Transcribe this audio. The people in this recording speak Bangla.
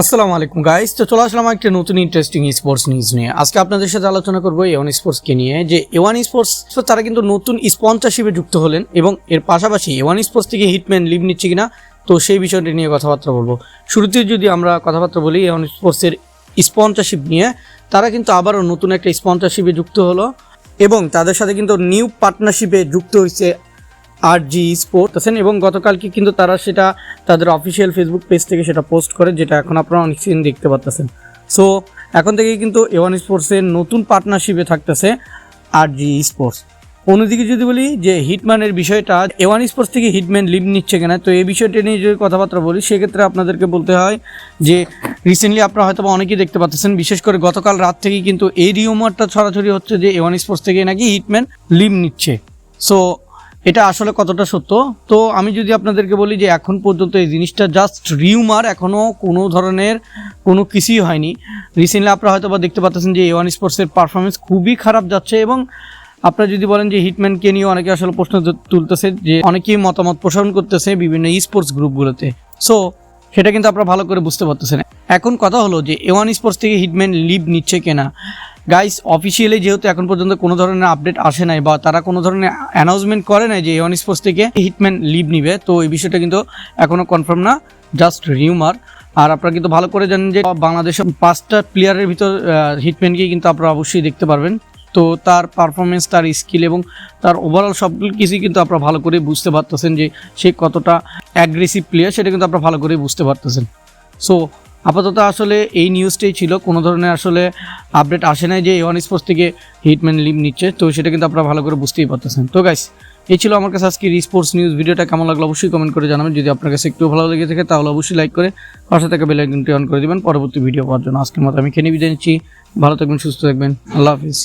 আসসালামু আলাইকুম গাইস তো চলে আসলাম একটা নতুন ইন্টারেস্টিং স্পোর্টস নিউজ নিয়ে। আজকে আপনাদের সাথে আলোচনা করব এওয়ান স্পোর্টসকে নিয়ে, যে এওয়ান স্পোর্টস তারা কিন্তু নতুন স্পন্সরশিপে যুক্ত হলেন এবং এর পাশাপাশি এওয়ান স্পোর্টস থেকে হিটম্যান লিভ নিচ্ছে কিনা, তো সেই বিষয়টি নিয়ে কথাবার্তা বলব। শুরুতে যদি আমরা কথাবার্তা বলি এওয়ান স্পোর্টসের স্পন্সরশিপ নিয়ে, তারা কিন্তু আবারও নতুন একটা স্পন্সরশিপে যুক্ত হলো এবং তাদের সাথে কিন্তু নিউ পার্টনারশিপে যুক্ত হয়েছে আর জি স্পোর্ট আছেন এবং গতকালকে কিন্তু তারা সেটা তাদের অফিসিয়াল ফেসবুক পেজ থেকে সেটা পোস্ট করে, যেটা এখন আপনারা অনেক দিন দেখতে পাচ্ছেন সো এখন থেকে কিন্তু এওয়ান স্পোর্টসের নতুন পার্টনারশিপে থাকতেছে আর জি স্পোর্টস। অন্যদিকে যদি বলি যে হিটম্যানের বিষয়টা এওয়ান স্পোর্টস থেকে হিটম্যান লিভ নিচ্ছে কিনা, তো এই বিষয়টি নিয়ে যদি কথাবার্তা বলি, সেক্ষেত্রে আপনাদেরকে বলতে হয় যে রিসেন্টলি আপনারা হয়তো অনেকেই দেখতে পাচ্ছেন বিশেষ করে গতকাল রাত থেকেই কিন্তু এই রিউমারটা ছড়াছড়ি হচ্ছে যে এওয়ান স্পোর্টস থেকে নাকি হিটম্যান লিভ নিচ্ছে। সো এটা আসলে কতটা সত্য? তো আমি যদি আপনাদেরকে বলি যে এখন পর্যন্ত এই জিনিসটা জাস্ট রিউমার এখনও কোনো ধরনের কোনো কিছুই হয়নি। রিসেন্টলি আপনারা হয়তো বা দেখতে পাচ্ছেন যে এ ওয়ান স্পোর্টসের পারফরমেন্স খুবই খারাপ যাচ্ছে এবং আপনারা যদি বলেন যে হিটম্যানকে নিয়ে অনেকে আসলে প্রশ্ন তুলতেছে যে অনেকেই মতামত পোষণ করতেছে বিভিন্ন স্পোর্টস গ্রুপগুলোতে সো সেটা কিন্তু আপনারা ভালো করে বুঝতে পারতেছেন। এখন কথা হলো যে এ ওয়ান স্পোর্টস থেকে হিটম্যান লিভ নিচ্ছে কিনা। গাইস অফিসিয়ালি যেহেতু এখন পর্যন্ত কোনো ধরনের আপডেট আসে নাই বা তারা কোনো ধরনের অ্যানাউন্সমেন্ট করে নাই যে এ ওয়ান স্পোর্টস থেকে হিটম্যান লিভ নিবে, তো এই বিষয়টা কিন্তু এখনও কনফার্ম না জাস্ট রিউমার আর আপনারা কিন্তু ভালো করে জানেন যে বাংলাদেশের পাঁচটা প্লেয়ারের ভিতর হিটম্যানকেই কিন্তু আপনারা অবশ্যই দেখতে পারবেন। তো তার পারফরমেন্স তার স্কিল এবং তার ওভারঅল সব কিছুই কিন্তু আপনারা ভালো করে বুঝতে পারতেছেন যে সে কতটা অ্যাগ্রেসিভ প্লেয়ার সেটা কিন্তু আপনারা ভালো করে বুঝতে পারতেছেন। সো আপাতত আসলে এই নিউজটাই ছিল। কোনো ধরনের আসলে আপডেট আসে নাই যে ওয়ান স্পোর্টস থেকে হিটম্যান লিভ নিচ্ছে। তো সেটা কিন্তু আপনারা ভালো করে বুঝতেই পারতেছেন। তো গাইস এই ছিল আমার কাছে আজকে স্পোর্টস নিউজ ভিডিওটা কেমন লাগল অবশ্যই কমেন্ট করে জানাবেন। যদি আপনার কাছে একটু ভালো লেগে থাকে, তাহলে অবশ্যই লাইক করে পাশে থেকে বেল আইকনটি অন করে দিবেন। পরবর্তী ভিডিও পাওয়ার জন্য আজকের মতো আমি খেয়ে বিদায় নিচ্ছি। ভালো থাকবেন, সুস্থ থাকবেন। আল্লাহ হাফিজ।